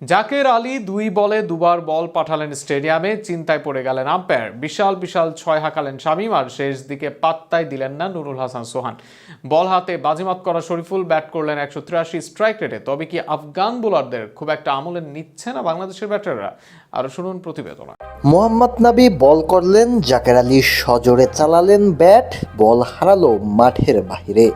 জাকের আলী দুই বলে দুবার বল পাঠালেন স্টেডিয়ামে, চিন্তায় পড়ে গেলেন আম্পায়ার। বিশাল বিশাল ছয় হাঁকালেন শামিম আর শেষ দিকে পাত্তাই দিলেন না নুরুল হাসান সোহান। বল হাতে বাজিমাত করা শরীফুল, ব্যাট করলেন একশো তিরাশি স্ট্রাইক রেটে। তবে কি আফগান বোলারদের খুব একটা আমলে নিচ্ছে না বাংলাদেশের ব্যাটাররা? আরও শুনুন প্রতিবেদনা। মোহাম্মদ নাবি বল করলেন, জাকের আলী সজোরে চালালেন ব্যাট, বল হারালো মাঠের বাহিরে।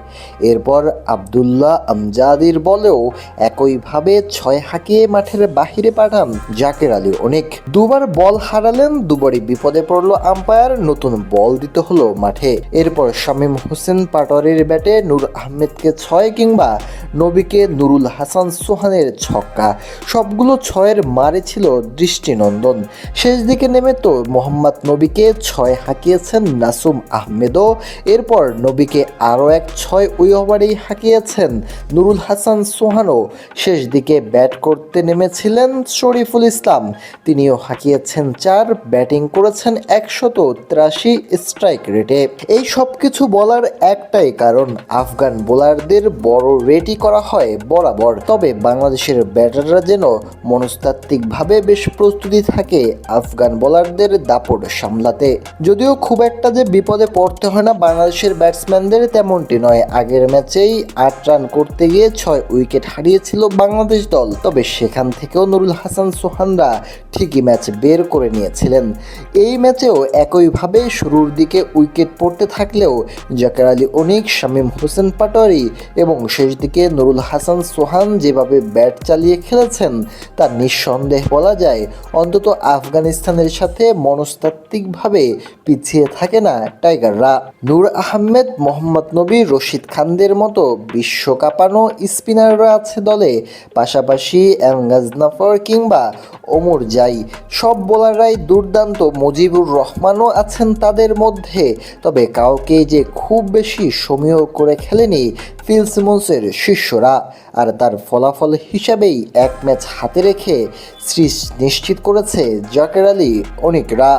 এরপর আবদুল্লাহ আমজাদির বলেও একইভাবে ছয় হাঁকিয়ে মাঠের বাহিরে পাঠান জাকের আলী অনেক। দুবার বল হারালেন, দুবারই বিপদে পড়ল আম্পায়ার, নতুন বল দিতে হলো মাঠে। এরপর শামীম হোসেন পাটোয়ারির ব্যাটে নূর আহমেদকে ছয় কিংবা নবীকে নুরুল হাসান সোহানের ছক্কা। সবগুলো ছয়ের মারে ছিল দৃষ্টিনন্দন। শেষ দিকে নেমে তো মোহাম্মদ নবীকে ছয় হাঁকিয়েছেন নাসুম আহমেদও। এরপর নবীকে আরও এক ছয় ওই ওভারেই হাঁকিয়েছেন নুরুল হাসান সোহানও। শেষ দিকে ব্যাট করতে নেমেছিলেন শরীফুল ইসলাম। তিনিও হাঁকিয়েছেন চার, ব্যাটিং করেছেন একশত তিরাশি স্ট্রাইক রেটে। এই সব কিছু বলার একটাই কারণ, আফগান বোলারদের বড় রেটি করা হয় বরাবর। তবে বাংলাদেশের ব্যাটাররা যেন মনস্তাত্ত্বিকভাবে বেশ প্রস্তুতি থাকে আফগান বোলারদের দাপট সামলাতে। যদিও খুব একটা যে বিপদে পড়তে হয় না বাংলাদেশের ব্যাটসম্যানদের তেমনটি নয়। আগের ম্যাচেই আট রান করতে গিয়ে ছয় উইকেট হারিয়েছিল বাংলাদেশ দল। তবে সেখান থেকেও নুরুল হাসান সোহানরা ঠিকই ম্যাচ বের করে নিয়েছিলেন। এই ম্যাচেও একইভাবে শুরুর দিকে উইকেট পড়তে থাকলেও জাকের আলী অনিক, শামীম হোসেন পাটোয়ারি এবং শেষ দিকে নুরুল হাসান সোহান যেভাবে ব্যাট চালিয়ে খেলেছেন, তা নিঃসন্দেহ বলা যায় অন্তত আফগানিস্তানের সাথে মনস্তাত্ত্বিকভাবে পিছিয়ে থাকে না টাইগাররা। নূর আহমেদ, মোহাম্মদ নবী, রশিদ খানদের মতো বিশ্বকাপানো স্পিনাররা আছে দলে। পাশাপাশি এমগাজনাফর কিংবা ওমর জাই, সব বোলাররাই দুর্দান্ত মুজিবুর রহমানও আছেন তাদের মধ্যে। তবে কাউকে যে খুব বেশি সমীহ করে খেলেনি ফিল সিমন্সের শিষ্যরা আর তার ফলাফল হিসাবেই এক ম্যাচ হাতে রেখে সিরিজ নিশ্চিত করেছে জাকের আলী অনিকরা।